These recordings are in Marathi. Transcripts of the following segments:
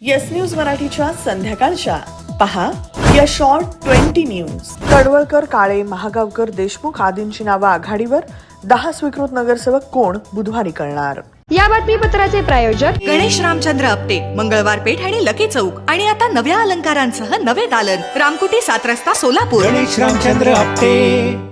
येस न्यूज मराठीच्या संध्याकाळच्या. पहा या short twenty news Tadwalkar Kale Mahagaonkar Deshmukh आदींची नावं आघाडीवर. दहा स्वीकृत नगरसेवक कोण? बुधवारी कळणार. या बातमीपत्राचे प्रायोजक गणेश रामचंद्र आपटे मंगळवार पेठ आणि लकी चौक. आणि आता नव्या अलंकारांसह नवे दालन. रामकुटी सात रस्ता सोलापूर. गणेश रामचंद्र आपटे.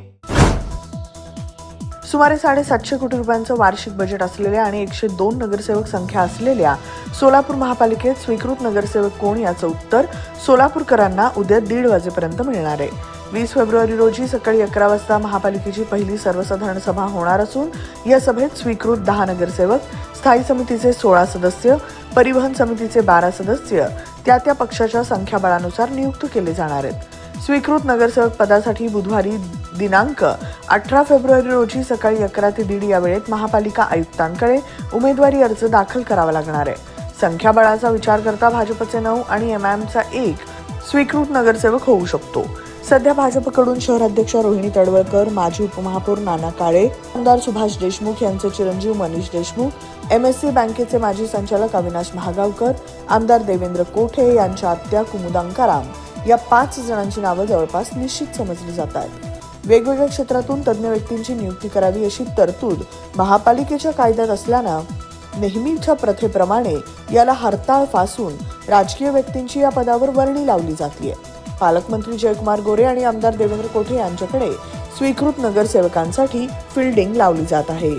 सुमारे साडेसातशे कोटी रुपयांचं वार्षिक बजेट असलेल्या आणि एकशे दोन नगरसेवक संख्या असलेल्या सोलापूर महापालिकेत स्वीकृत नगरसेवक कोण याचं उत्तर सोलापूरकरांना उद्या दीड वाजेपर्यंत मिळणार आहे. वीस फेब्रुवारी रोजी सकाळी अकरा वाजता महापालिकेची पहिली सर्वसाधारण सभा होणार असून या सभेत स्वीकृत दहा नगरसेवक स्थायी समितीचे सोळा सदस्य परिवहन समितीचे बारा सदस्य त्या त्या पक्षाच्या संख्याबळानुसार नियुक्त केले जाणार आहेत. स्वीकृत नगरसेवक पदासाठी बुधवारी दिनांक अठरा फेब्रुवारी रोजी सकाळी अकरा ते दीड या वेळेत महापालिका आयुक्तांकडे उमेदवारी अर्ज दाखल करावा लागणार आहे. संख्याबळाचा विचार करता भाजपचे नऊ आणि एम आयएमचा एक स्वीकृत नगरसेवक होऊ शकतो. सध्या भाजपकडून शहराध्यक्ष रोहिणी तडवळकर माजी उपमहापौर नाना काळे आमदार सुभाष देशमुख यांचे चिरंजीव Manish Deshmukh M S C बँकेचे माजी संचालक अविनाश महागावकर आमदार देवेंद्र कोठे यांच्या आत्या कुमुदांकाराम या पाच जणांची नावं जवळपास निश्चित समजली जात आहेत वेगवेगळ्या क्षेत्रातून तज्ज्ञ व्यक्तींची नियुक्ती करावी अशी तरतूद महापालिकेच्या कायद्यात असल्यानं नेहमीच्या प्रथेप्रमाणे याला हरताळ फासून राजकीय व्यक्तींची या पदावर वर्णी लावली जाते पालकमंत्री जयकुमार गोरे आणि आमदार देवेंद्र कोठे यांच्याकडे स्वीकृत नगरसेवकांसाठी फिल्डिंग लावली जात आहे.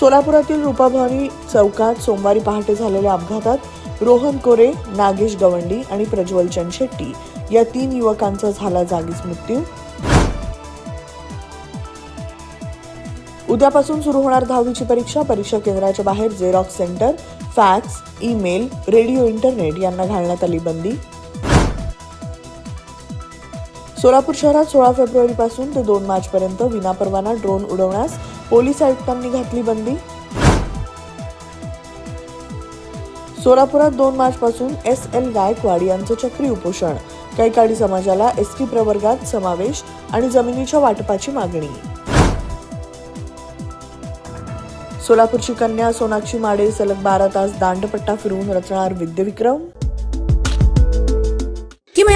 सोलापुरातील रूपाभवानी चौकात सोमवारी पहाटे झालेल्या अपघातात रोहन कोरे नागेश गवंडी आणि प्रज्वल शेट्टी या तीन युवकांचा झाला जागीच मृत्यू. उद्यापासून सुरू होणार दहावीची परीक्षा. परीक्षा केंद्राच्या बाहेर xerox centre fax email radio internet यांना घालण्यात आली बंदी. सोलापूर शहरात सोळा फेब्रुवारी पासून ते दोन मार्चपर्यंत विनापरवाना ड्रोन उडवण्यास पोलीस आयुक्तांनी घातली बंदी? सोलापुरात दोन मार्च पासून एस एल गायकवाड यांचं चक्री उपोषण. कैकाडी समाजाला एस टी प्रवर्गात समावेश आणि जमिनीच्या वाटपाची मागणी. सोलापूरची कन्या सोनाक्षी माडे सलग बारा तास दांडपट्टा फिरवून रचणार विद्यविक्रम.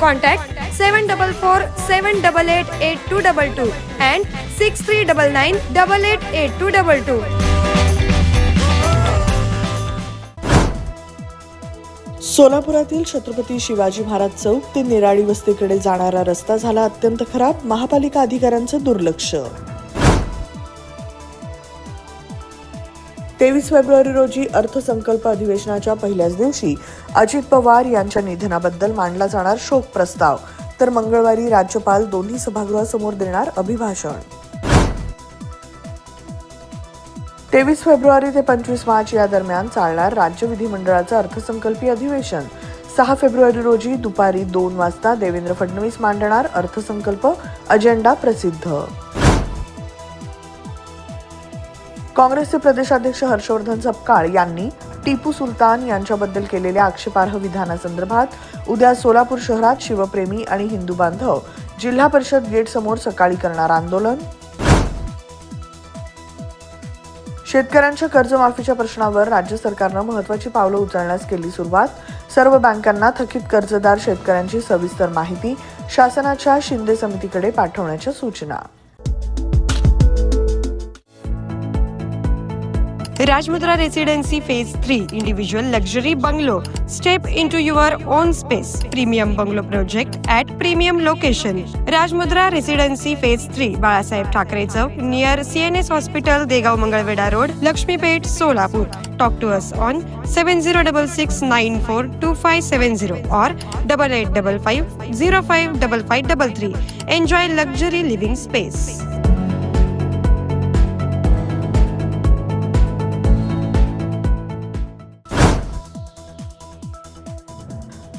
Contact seven double four seven double eight eight two double two and six three double nine double eight eight two double two सोलापुरातील Chhatrapati Shivaji Maharaj Chowk ते निराळी वस्तीकडे जाणारा रस्ता झाला अत्यंत खराब. महापालिका अधिकाऱ्यांचं दुर्लक्ष तेवीस फेब्रुवारी रोजी अर्थसंकल्प अधिवेशनाच्या पहिल्याच दिवशी अजित पवार यांच्या निधनाबद्दल मांडला जाणार शोक प्रस्ताव. तर मंगळवारी राज्यपाल दोन्ही सभागृहासमोर देणार अभिभाषण. तेवीस फेब्रुवारी ते पंचवीस मार्च या दरम्यान चालणार राज्य विधिमंडळाचं अर्थसंकल्पीय अधिवेशन. सहा फेब्रुवारी रोजी दुपारी दोन वाजता देवेंद्र फडणवीस मांडणार अर्थसंकल्प अजेंडा प्रसिद्ध. काँग्रेसचे प्रदेशाध्यक्ष हर्षवर्धन सपकाळ यांनी टिपू सुलतान यांच्याबद्दल केलेल्या आक्षेपार्ह विधानासंदर्भात उद्या सोलापूर शहरात शिवप्रेमी आणि हिंदू बांधव जिल्हा परिषद गेट समोर सकाळी करणार आंदोलन. शेतकऱ्यांच्या कर्जमाफीच्या प्रश्नावर राज्य सरकारनं महत्वाची पावलं उचलण्यास केली सुरुवात. सर्व बँकांना थकीत कर्जदार शेतकऱ्यांची सविस्तर माहिती शासनाच्या शिंदे समितीकडे पाठवण्याच्या सूचना. Rajmudra Residency Phase 3 Individual Luxury Bungalow. Step into your own space. Premium Bungalow Project at Premium Location. Rajmudra Residency Phase 3 Balasaheb Thackeray Chowk near CNS Hospital, Degaon Mangalveda Road, Lakshmipet, Solapur. Talk to us on 7066942570 or 8855 3. Enjoy luxury living space.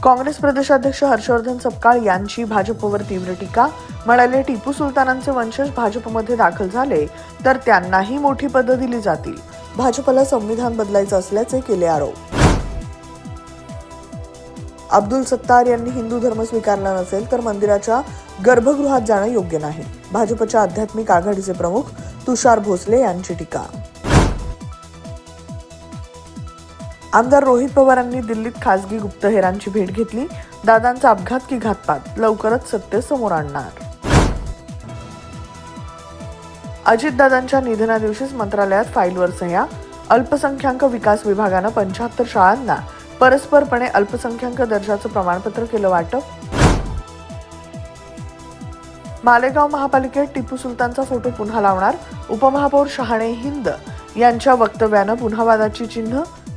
Congress प्रदेशाध्यक्ष हर्षवर्धन सपकाळ यांची भाजपवर तीव्र टीका. म्हणाले टिपू सुलतानांचे वंशज भाजपमध्ये दाखल झाले तर त्यांनाही मोठी पदं दिली जातील. भाजपला संविधान बदलायचं असल्याचे केले आरोप. अब्दुल सत्तार यांनी हिंदू धर्म स्वीकारला नसेल तर मंदिराच्या गर्भगृहात जाणं योग्य नाही. भाजपच्या आध्यात्मिक आघाडीचे प्रमुख तुषार भोसले यांची टीका. आमदार रोहित पवारांनी दिल्लीत खासगी गुप्तहेरांची भेट घेतली. दादांचा अपघात की घातपात? लवकरच सत्य समोर आणणार. अजितदादांच्या निधनादिवशीच मंत्रालयात फाईलवर सह्या. अल्पसंख्याक विकास विभागानं पंच्याहत्तर शाळांना परस्परपणे अल्पसंख्याक दर्जाचं प्रमाणपत्र केलं वाटप. मालेगाव महापालिकेत टिपू सुलतानचा फोटो पुन्हा लावणार. उपमहापौर शहाणे हिंद यांच्या वक्तव्यानं पुन्हा वादाची चिन्ह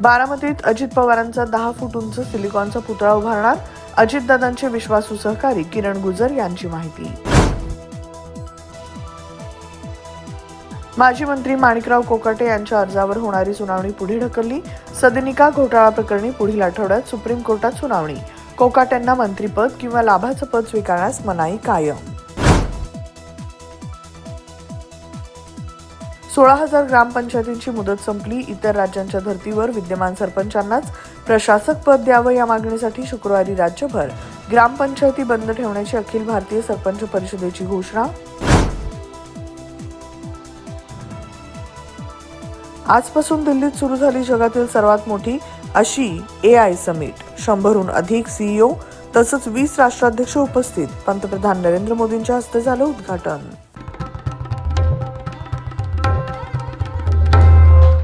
बारामतीत अजित पवारांचा दहा फूट उंच सिलिकॉनचा पुतळा उभारणार. अजितदादांचे विश्वासू सहकारी किरण गुजर यांची माहिती. माजी मंत्री माणिकराव कोकाटे यांच्या अर्जावर होणारी सुनावणी पुढे ढकलली. सदनिका घोटाळा प्रकरणी पुढील आठवड्यात सुप्रीम कोर्टात सुनावणी. कोकाट्यांना मंत्रीपद किंवा लाभाचं पद स्वीकारण्यास मनाई कायम. सोळा हजार ग्रामपंचायतींची मुदत संपली. इतर राज्यांच्या धर्तीवर विद्यमान सरपंचांनाच प्रशासक पद द्यावं या मागणीसाठी शुक्रवारी राज्यभर ग्रामपंचायती बंद ठेवण्याची अखिल भारतीय सरपंच परिषदेची घोषणा. आजपासून दिल्लीत सुरू झाली जगातील सर्वात मोठी अशी ए आय समिट. शंभरहून अधिक सीईओ तसंच वीस राष्ट्राध्यक्ष उपस्थित. पंतप्रधान नरेंद्र मोदींच्या हस्ते झालं उद्घाटन.